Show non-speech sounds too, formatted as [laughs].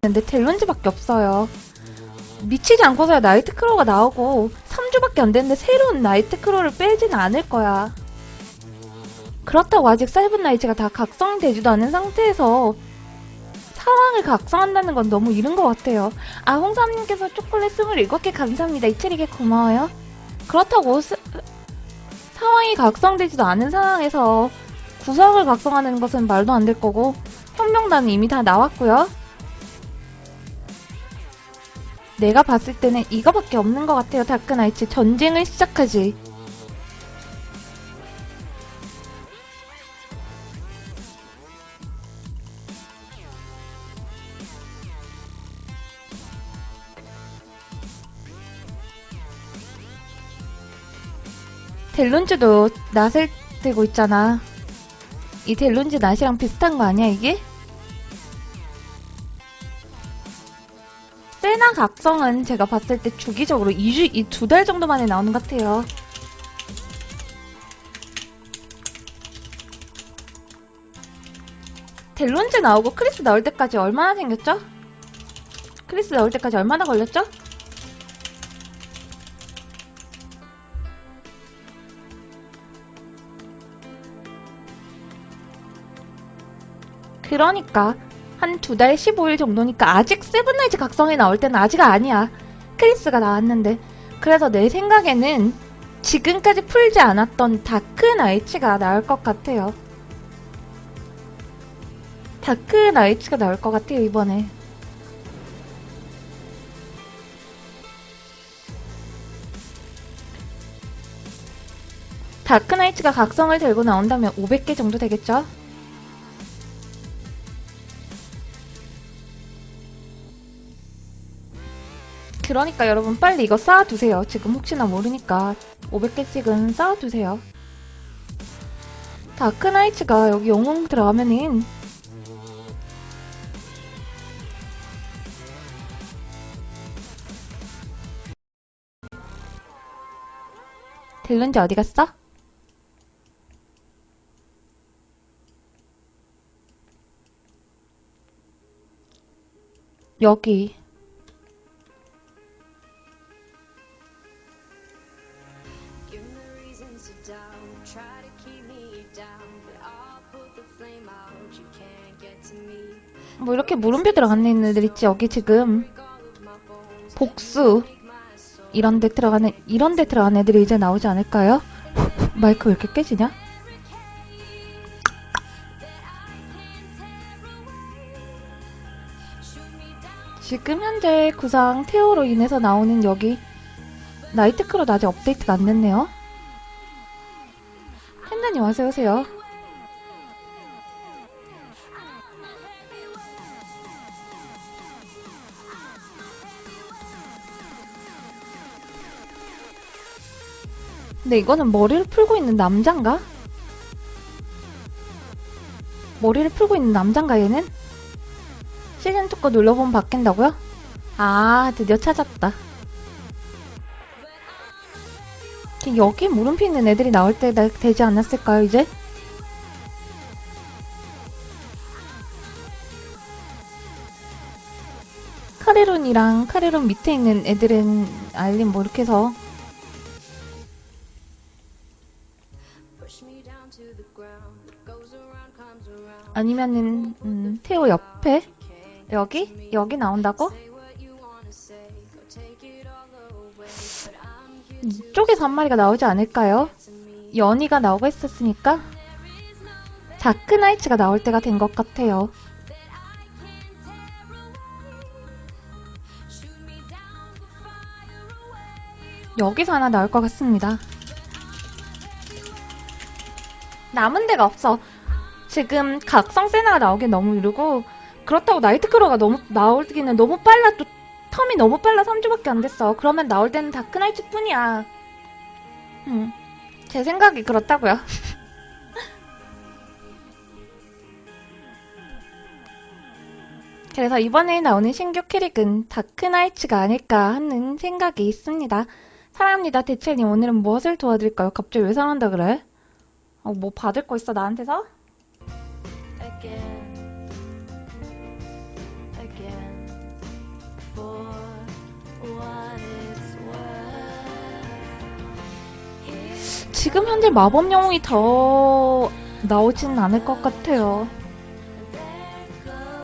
근데 델론즈밖에 없어요. 미치지 않고서야 나이트크로가 나오고 3주밖에 안 됐는데 새로운 나이트크로를 빼지는 않을 거야. 그렇다고 아직 세븐나이츠가 다 각성되지도 않은 상태에서 상황을 각성한다는 건 너무 이른 것 같아요. 아, 홍삼님께서 초콜릿 27개 감사합니다. 이철이게 고마워요. 그렇다고 스- 상황이 각성되지도 않은 상황에서 구성을 각성하는 것은 말도 안 될 거고 혁명단은 이미 다 나왔고요. 내가 봤을 때는 이거밖에 없는 것 같아요. 다크나이츠 전쟁을 시작하지. 델론즈도 낫을 들고 있잖아. 이 델론즈 낫이랑 비슷한 거 아니야, 이게? 세나 각성은 제가 봤을 때 주기적으로 2주, 이 두 달 정도 만에 나오는 것 같아요. 델론즈 나오고 크리스 나올 때까지 얼마나 생겼죠? 크리스 나올 때까지 얼마나 걸렸죠? 그러니까 한 두 달 15일 정도니까 아직 세븐나이츠 각성이 나올 때는 아직 아니야. 크리스가 나왔는데. 그래서 내 생각에는 지금까지 풀지 않았던 다크나이츠가 나올 것 같아요. 다크나이츠가 나올 것 같아요, 이번에. 다크나이츠가 각성을 들고 나온다면 500개 정도 되겠죠? 그러니까 여러분 빨리 이거 쌓아두세요. 지금 혹시나 모르니까 500개씩은 쌓아두세요. 다크나이츠가 여기 영웅 들어가면은 델론즈 어디 갔어? 여기 reasons to doubt, try to keep me down, but I'll put the flame out. You can't get to me. 뭐 이렇게 물음표 들어가는 애들 있지 여기 지금 복수 이런 데 들어가는 이런 데 들어가는 애들이 이제 나오지 않을까요? [laughs] 마이크 왜 이렇게 깨지냐? 지금 현재 구상 태오로 인해서 나오는 여기 나이트크로 아직 업데이트가 안 됐네요. 어서 오세요. 근데 이거는 머리를 풀고 있는 남잔가? 머리를 풀고 있는 남잔가 얘는? 시즌2 거 눌러보면 바뀐다고요? 아 드디어 찾았다 여기 물음표 있는 애들이 나올 때 나- 되지 않았을까요 이제? 카레론이랑 카레론 밑에 있는 애들은 알림 뭐 이렇게 해서. 아니면은 음, 태호 옆에 여기 여기 나온다고? 이쪽에서 한 마리가 나오지 않을까요? 연희가 나오고 있었으니까 다크나이츠가 나올 때가 된 것 같아요. 여기서 하나 나올 것 같습니다. 남은 데가 없어. 지금 각성 세나가 나오긴 너무 이르고 그렇다고 나이트크로가 너무 나오기는 너무 빨라 또 텀이 너무 빨라 3주밖에 안 됐어. 그러면 나올 때는 다크나이트 뿐이야. 음, 제 생각이 그렇다고요. [laughs] 그래서 이번에 나오는 신규 캐릭은 다크나이츠가 아닐까 하는 생각이 있습니다. 사랑합니다 대체님 오늘은 무엇을 도와드릴까요? 갑자기 왜 사랑한다 그래? 어, 뭐 받을 거 있어 나한테서? 짧게 지금 현재 마법 영웅이 더 나오진 않을 것 같아요.